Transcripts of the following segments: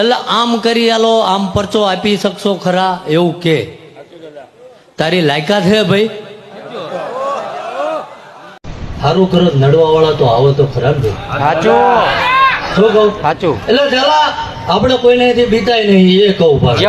એટલે આમ કરી આલો આમ પરચો આપી શકશો ખરા એવું કે. તારી લાયકાત છે ભાઈ. સારું કરો નડવા વાળા તો આવો તો ખરા ભાઈ. શું કહું? સાચું. એટલે ચાલા આપણે કોઈને બીતાય નહીં એ કહું પાછું.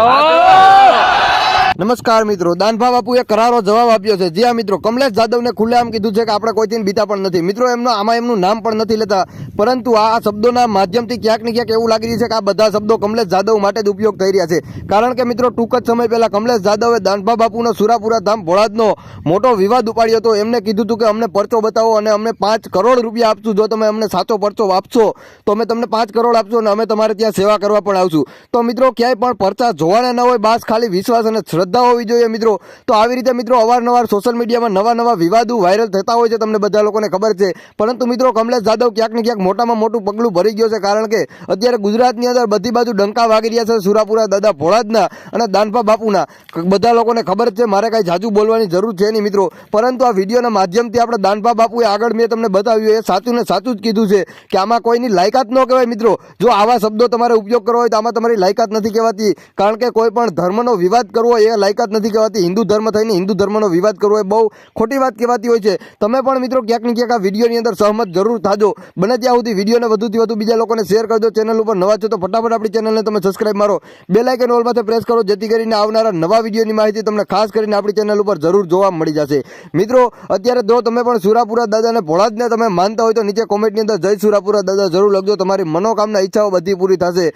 જો નમસ્કાર મિત્રો, દાનભા બાપુએ કરારો જવાબ આપ્યો છે. જ્યાં મિત્રો, કમલેશ જાદવને ખુલ્લેઆમ કીધું છે કે આપણે કોઈથી બીતા પણ નથી. મિત્રો, એમનો આમાં એમનું નામ પણ નથી લેતા. પરંતુ આ શબ્દોના માધ્યમથી ક્યાંક ને ક્યાંક એવું લાગી રહ્યું છે કે આ બધા શબ્દો કમલેશ જાદવ માટે જ ઉપયોગ થઈ રહ્યા છે. કારણ કે મિત્રો, ટૂંક જ સમય પહેલાં કમલેશ જાદવે દાનભા બાપુનો સુરાપુરા ધામ ભોળાદનો મોટો વિવાદ ઉપાડ્યો હતો. એમને કીધું હતું કે અમને પરચો બતાવો અને અમને પાંચ કરોડ રૂપિયા આપશું. જો તમે અમને સાચો પરચો આપશો, તો અમે તમને પાંચ કરોડ આપશો અને અમે તમારે ત્યાં સેવા કરવા પણ આવશું. તો મિત્રો, ક્યાંય પણ પરચા જોવાના ન હોય, બાસ ખાલી વિશ્વાસ અને શ્રદ્ધા હોવી જોઈએ મિત્રો. તો આવી રીતે મિત્રો અવારનવાર સોશિયલ મીડિયામાં નવા નવા વિવાદો વાયરલ થતા હોય છે તમને બધા લોકોને ખબર છે. પરંતુ મિત્રો કમલેશ જાદવ ક્યાંક ને ક્યાંક મોટામાં મોટું પગલું ભરી ગયો છે કારણ કે અત્યારે ગુજરાતની અંદર બધી બાજુ ડંકા વાગી રહ્યા છે સુરાપુરા દાદા ભોળાજના અને દાનપા બાપુના. બધા લોકોને ખબર છે મારે કાંઈ જાજુ બોલવાની જરૂર છે નહીં મિત્રો. પરંતુ આ વિડીયોના માધ્યમથી આપણે દાનપા બાપુએ આગળ મેં તમને બતાવ્યું, એ સાચું ને સાચું જ કીધું છે કે આમાં કોઈની લાયકાત ન કહેવાય મિત્રો. જો આવા શબ્દો તમારે ઉપયોગ કરવો હોય તો આમાં તમારી લાયકાત નથી કહેવાતી. કારણ કે કોઈ પણ ધર્મનો વિવાદ કરવો હોય એ લાયકાત નથી કહેવાતી. હિન્દુ ધર્મ થઈને હિન્દુ ધર્મનો વિવાદ કરવો એ બહુ ખોટી વાત કહેવાતી હોય છે. તમે પણ મિત્રો ક્યાંક ને ક્યાંક આ વિડીયોની અંદર સહમત જરૂર થાજો. બને ત્યાં સુધી વિડીયોને વધુથી વધુ બીજા લોકોને શેર કરજો ચેનલ ઉપર નવા છો તો ફટાફટ આપણી ચેનલને તમે સબસ્ક્રાઇબ મારો. બે લાઇકન ઓલ માથે પ્રેસ કરો જેથી કરીને આવનારા નવા વિડીયોની માહિતી તમને ખાસ કરીને આપણી ચેનલ ઉપર જરૂર જોવા મળી જશે. મિત્રો, અત્યારે જો તમે પણ સુરાપુરા દાદાને ભોળાજને તમે માનતા હોય તો નીચે કોમેન્ટની અંદર જય સુરાપુરા દાદા જરૂર લખજો. તમારી મનોકામના, ઈચ્છાઓ બધી પૂરી થશે.